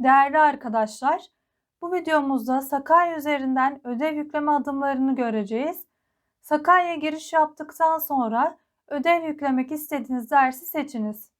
Değerli arkadaşlar, bu videomuzda Sakarya üzerinden ödev yükleme adımlarını göreceğiz. Sakarya'ya giriş yaptıktan sonra ödev yüklemek istediğiniz dersi seçiniz.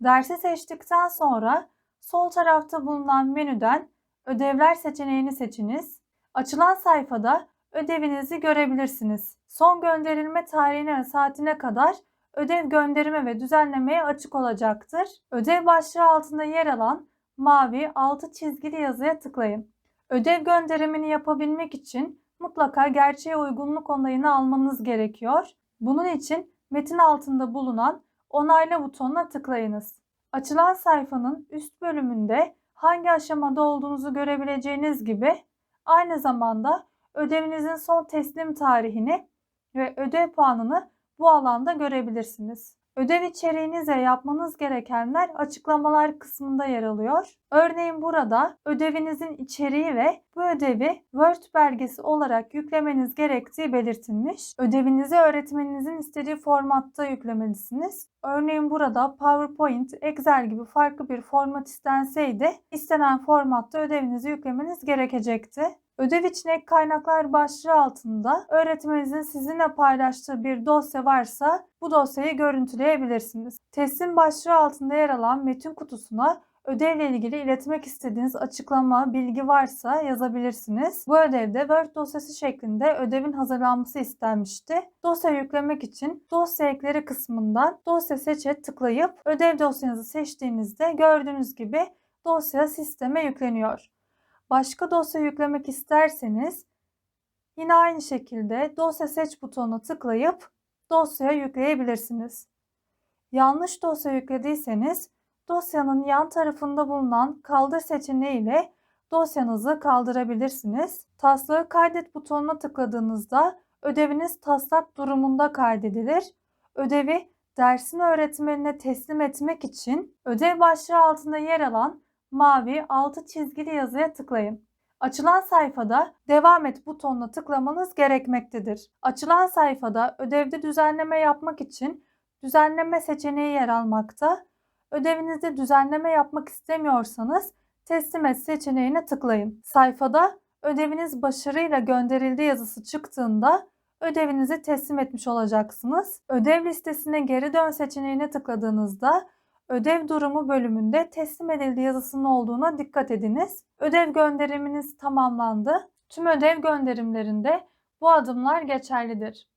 Dersi seçtikten sonra sol tarafta bulunan menüden ödevler seçeneğini seçiniz. Açılan sayfada ödevinizi görebilirsiniz. Son gönderilme tarihine ve saatine kadar ödev gönderime ve düzenlemeye açık olacaktır. Ödev başlığı altında yer alan mavi altı çizgili yazıya tıklayın. Ödev gönderimini yapabilmek için mutlaka gerçeğe uygunluk onayını almanız gerekiyor. Bunun için metin altında bulunan onayla butonuna tıklayınız. Açılan sayfanın üst bölümünde hangi aşamada olduğunuzu görebileceğiniz gibi aynı zamanda ödevinizin son teslim tarihini ve ödev puanını bu alanda görebilirsiniz. Ödev içeriğinize yapmanız gerekenler açıklamalar kısmında yer alıyor. Örneğin burada ödevinizin içeriği ve bu ödevi Word belgesi olarak yüklemeniz gerektiği belirtilmiş. Ödevinizi öğretmeninizin istediği formatta yüklemelisiniz. Örneğin burada PowerPoint, Excel gibi farklı bir format istenseydi istenen formatta ödevinizi yüklemeniz gerekecekti. Ödev için ek kaynaklar başlığı altında öğretmeninizin sizinle paylaştığı bir dosya varsa bu dosyayı görüntüleyebilirsiniz. Teslim başlığı altında yer alan metin kutusuna ödevle ilgili iletmek istediğiniz açıklama, bilgi varsa yazabilirsiniz. Bu ödevde Word dosyası şeklinde ödevin hazırlanması istenmişti. Dosya yüklemek için dosya ekleri kısmından dosya seçe tıklayıp ödev dosyanızı seçtiğinizde gördüğünüz gibi dosya sisteme yükleniyor. Başka dosya yüklemek isterseniz yine aynı şekilde dosya seç butonuna tıklayıp dosyaya yükleyebilirsiniz. Yanlış dosya yüklediyseniz dosyanın yan tarafında bulunan kaldır seçeneği ile dosyanızı kaldırabilirsiniz. Taslağı kaydet butonuna tıkladığınızda ödeviniz taslak durumunda kaydedilir. Ödevi dersin öğretmenine teslim etmek için ödev başlığı altında yer alan mavi altı çizgili yazıya tıklayın. Açılan sayfada devam et butonuna tıklamanız gerekmektedir. Açılan sayfada ödevde düzenleme yapmak için düzenleme seçeneği yer almakta. Ödevinizde düzenleme yapmak istemiyorsanız teslim et seçeneğine tıklayın. Sayfada ödeviniz başarıyla gönderildi yazısı çıktığında ödevinizi teslim etmiş olacaksınız. Ödev listesine geri dön seçeneğine tıkladığınızda Ödev durumu bölümünde teslim edildi yazısının olduğuna dikkat ediniz. Ödev gönderiminiz tamamlandı. Tüm ödev gönderimlerinde bu adımlar geçerlidir.